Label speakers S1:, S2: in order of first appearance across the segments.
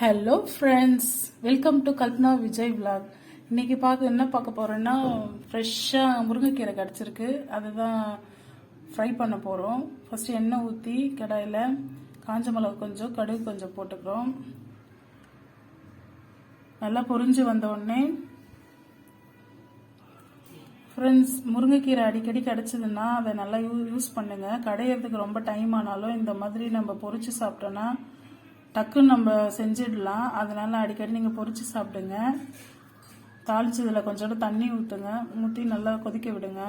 S1: Hello friends welcome to Kalpana Vijay vlog. இன்னைக்கு பார்க்க என்ன பார்க்க போகிறேன்னா ஃப்ரெஷ்ஷாக முருங்கைக்கீரை கிடச்சிருக்கு. அதுதான் ஃப்ரை பண்ண போகிறோம் ஃபஸ்ட்டு எண்ணெய் ஊற்றி கடாயில் காஞ்ச மிளகு கொஞ்சம் கடுகு கொஞ்சம் போட்டுக்கிறோம். நல்லா பொரிஞ்சு வந்த உடனே ஃப்ரெண்ட்ஸ் முருங்கைக்கீரை அடிக்கடி கிடச்சிதுன்னா அதை நல்லா யூ யூஸ் பண்ணுங்கள் கடையிறதுக்கு ரொம்ப டைம் ஆனாலும் இந்த மாதிரி நம்ம பொறிச்சு சாப்பிட்டோன்னா டக்குன்னு நம்ம செஞ்சிடலாம். அதனால் அடிக்கடி நீங்கள் பொறிச்சு சாப்பிடுங்க. தாளிச்சதில் கொஞ்சோண்டு தண்ணி ஊற்றுங்க ஊற்றி நல்லா கொதிக்க விடுங்க.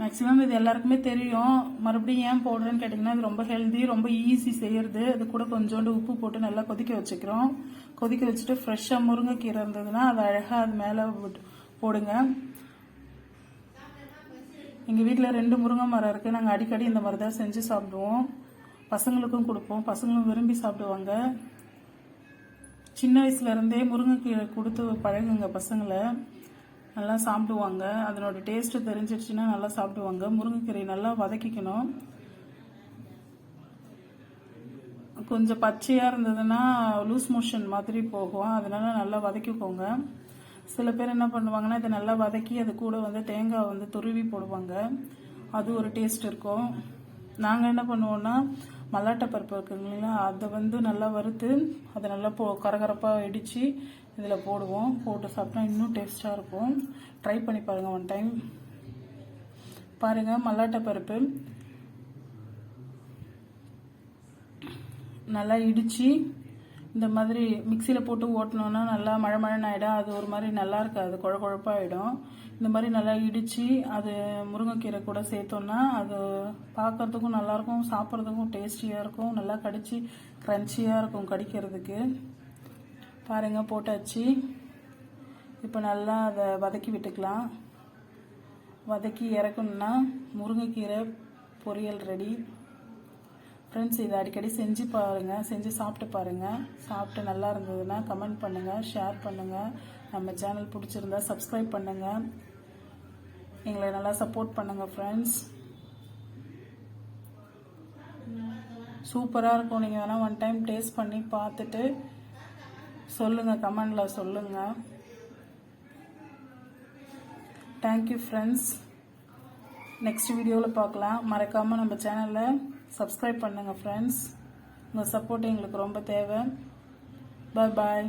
S1: மேக்ஸிமம் இது எல்லாருக்குமே தெரியும். மறுபடியும் ஏன் போடுறேன்னு கேட்டிங்கன்னா இது ரொம்ப ஹெல்தி ரொம்ப ஈஸி செய்யறது. அது கூட கொஞ்சோண்டு உப்பு போட்டு நல்லா கொதிக்க வச்சுக்கிறோம். கொதிக்க வச்சுட்டு ஃப்ரெஷ்ஷாக முருங்கைக்கீரை இருந்ததுன்னா அது அழகாக அது மேலே போடுங்க. எங்கள் வீட்டில் ரெண்டு முருங்கை மரம் இருக்குது நாங்கள் அடிக்கடி இந்த மாதிரி தான் செஞ்சு சாப்பிடுவோம். பசங்களுக்கும் கொடுப்போம். பசங்களும் விரும்பி சாப்பிடுவாங்க. சின்ன வயசுல இருந்தே முருங்கைக்கீரை கொடுத்து பழகுங்க பசங்களை. நல்லா சாப்பிடுவாங்க. அதனோட டேஸ்ட்டு தெரிஞ்சிடுச்சுன்னா நல்லா சாப்பிடுவாங்க. முருங்கைக்கீரை நல்லா வதக்கிக்கணும். கொஞ்சம் பச்சையாக இருந்ததுன்னா லூஸ் மோஷன் மாதிரி போகும். அதனால நல்லா வதக்கிக்கோங்க. சில பேர் என்ன பண்ணுவாங்கன்னா இதை நல்லா வதக்கி அது கூட வந்து தேங்காய் வந்து துருவி போடுவாங்க. அது ஒரு டேஸ்ட் இருக்கும். நாங்கள் என்ன பண்ணுவோன்னா மல்லாட்டை பருப்பு இருக்குங்களா அதை வந்து நல்லா வறுத்து அதை நல்லா போ கரகரப்பாக இடித்து இதில் போடுவோம். போட்டு சாப்பிட்டா இன்னும் டேஸ்ட்டாக இருக்கும். ட்ரை பண்ணி பாருங்கள் ஒன் டைம் பாருங்கள் மல்லாட்டை பருப்பு. நல்லா இடித்து இந்த மாதிரி மிக்சியில் போட்டு ஓட்டினோன்னா நல்லா மழை மழைன்னு ஆகிடும் அது ஒரு மாதிரி நல்லா இருக்காது குழ குழப்பாகிடும் இந்த மாதிரி நல்லா இடித்து அது முருங்கைக்கீரை கூட சேர்த்தோன்னா அது பார்க்கறதுக்கும் நல்லாயிருக்கும் சாப்பிட்றதுக்கும் டேஸ்டியாக இருக்கும். நல்லா கடிச்சு க்ரன்ச்சியாக இருக்கும் கடிக்கிறதுக்கு. பாருங்கள் போட்டாச்சு. இப்போ நல்லா அதை வதக்கி விட்டுக்கலாம். வதக்கி இறக்கணுன்னா முருங்கைக்கீரை பொரியல் ரெடி. ஃப்ரெண்ட்ஸ் இதை அடிக்கடி செஞ்சு பாருங்கள் செஞ்சு சாப்பிட்டு பாருங்கள் சாப்பிட்டு நல்லா இருந்ததுன்னா கமெண்ட் பண்ணுங்கள் ஷேர் பண்ணுங்கள் நம்ம சேனல் பிடிச்சிருந்தா சப்ஸ்கிரைப் பண்ணுங்கள் எங்களை நல்லா சப்போர்ட் பண்ணுங்கள் ஃப்ரெண்ட்ஸ் சூப்பராக இருக்கும். நீங்கள் வேணால் ஒன் டைம் டேஸ்ட் பண்ணி பார்த்துட்டு சொல்லுங்கள் கமெண்டில் சொல்லுங்கள் தேங்க்யூ ஃப்ரெண்ட்ஸ் நெக்ஸ்ட் வீடியோவில் பார்க்கலாம். மறக்காமல் நம்ம சேனலை சப்ஸ்கிரைப் பண்ணுங்கள் ஃப்ரெண்ட்ஸ் உங்கள் சப்போர்ட் எங்களுக்கு ரொம்ப தேவை. பாய் பாய்